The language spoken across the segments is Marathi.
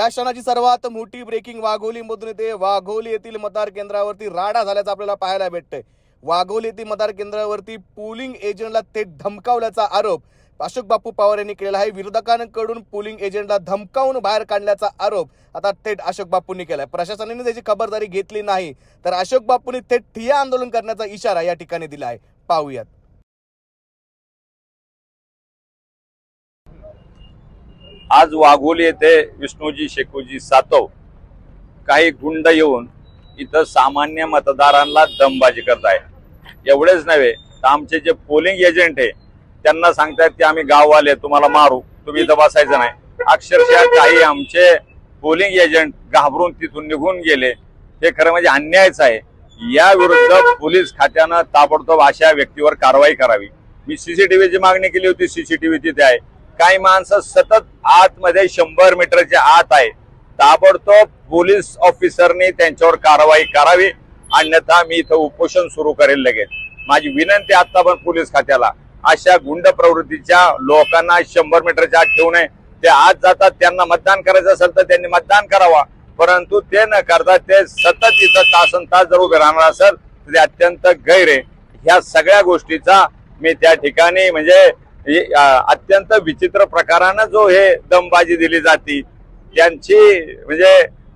या क्षणाची सर्वात मोठी ब्रेकिंग वाघोलीमधून येते. वाघोली येथील मतदार केंद्रावरती राडा झाल्याचं आपल्याला पाहायला भेटतंय. वाघोली येथील मतदार केंद्रावरती पोलिंग एजंटला थेट धमकावल्याचा आरोप अशोक बापू पवार यांनी केलेला आहे. विरोधकांकडून पोलिंग एजंटला धमकावून बाहेर काढण्याचा आरोप आता थेट अशोक बापूंनी केलाय. प्रशासनाने त्याची खबरदारी घेतली नाही. तर अशोक बापूंनी थेट ठिया आंदोलन करण्याचा इशारा या ठिकाणी दिला आहे. पाहूयात. आज वाघोली येथे विष्णूजी शेकूजी सातव काही गुंड येऊन इथं सामान्य मतदारांना दमबाजी करत आहे एवढेच नव्हे तर आमचे जे पोलिंग एजंट आहे त्यांना सांगतायत की आम्ही गाववाले तुम्हाला मारू तुम्ही इथं बसायचं नाही. अक्षरशः काही आमचे पोलिंग एजंट घाबरून तिथून निघून गेले. हे खरं म्हणजे अन्यायच आहे. या विरुद्ध पोलीस खात्यानं ताबडतोब अशा व्यक्तीवर कारवाई करावी. मी सीसीटीव्हीची मागणी केली होती सीसीटीव्ही तिथे आहे. काही माणसं सतत आतमध्ये शंभर मीटरच्या आत आहे. ताबडतोब पोलीस ऑफिसरनी त्यांच्यावर कारवाई करावी. अन्यथा मी इथं उपोषण सुरू करेल लगेच. माझी विनंती आता पण पोलीस खात्याला अशा गुंड प्रवृत्तीच्या लोकांना शंभर मीटरच्या आत ठेवू नये. ते आत जातात त्यांना मतदान करायचं असेल तर त्यांनी मतदान करावा. परंतु ते न करता ते सतत इथं तासन तास जर उभे राहणार असेल तर ते अत्यंत गैर आहे. ह्या सगळ्या गोष्टीचा मी त्या ठिकाणी म्हणजे अत्यंत विचित्र प्रकारानं जो हे दमबाजी दिली जाती. त्यांची म्हणजे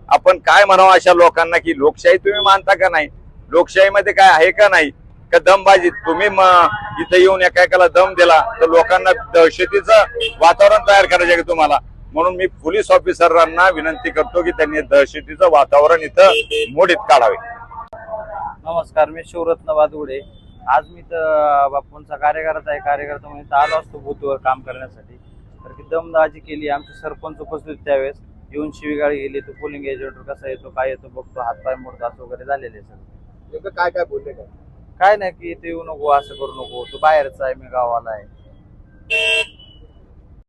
आपण काय म्हणावं अशा लोकांना की लोकशाही तुम्ही मानता का नाही? लोकशाहीमध्ये काय आहे का नाही? का दमबाजी? तुम्ही इथे इथं येऊन एका एकाला दम दिला तर लोकांना दहशतीचं वातावरण तयार करायचं आहे तुम्हाला? म्हणून मी पोलीस ऑफिसरांना विनंती करतो की त्यांनी दहशतीचं वातावरण इथं मोडीत काढावे. नमस्कार मी शिवरत्न वादुडे आज मी तर बापूंचा कार्यकर्ता आहे. कार्यकर्ता म्हणून आलो असतो बूथवर काम करण्यासाठी. तर की दमदाजी केली. आमचे सरपंच उपस्थित त्यावेळेस. येऊन शिवीगाळी गेली तो पोलिंग एजंट कसा येतो काय येतो बघतो. हातपाय मोडतो असं वगैरे झालेले सर काय काय बोलले काय काय नाही की ते येऊ नको असं करू नको. तू बाहेरचा आहे मी गावाला आहे.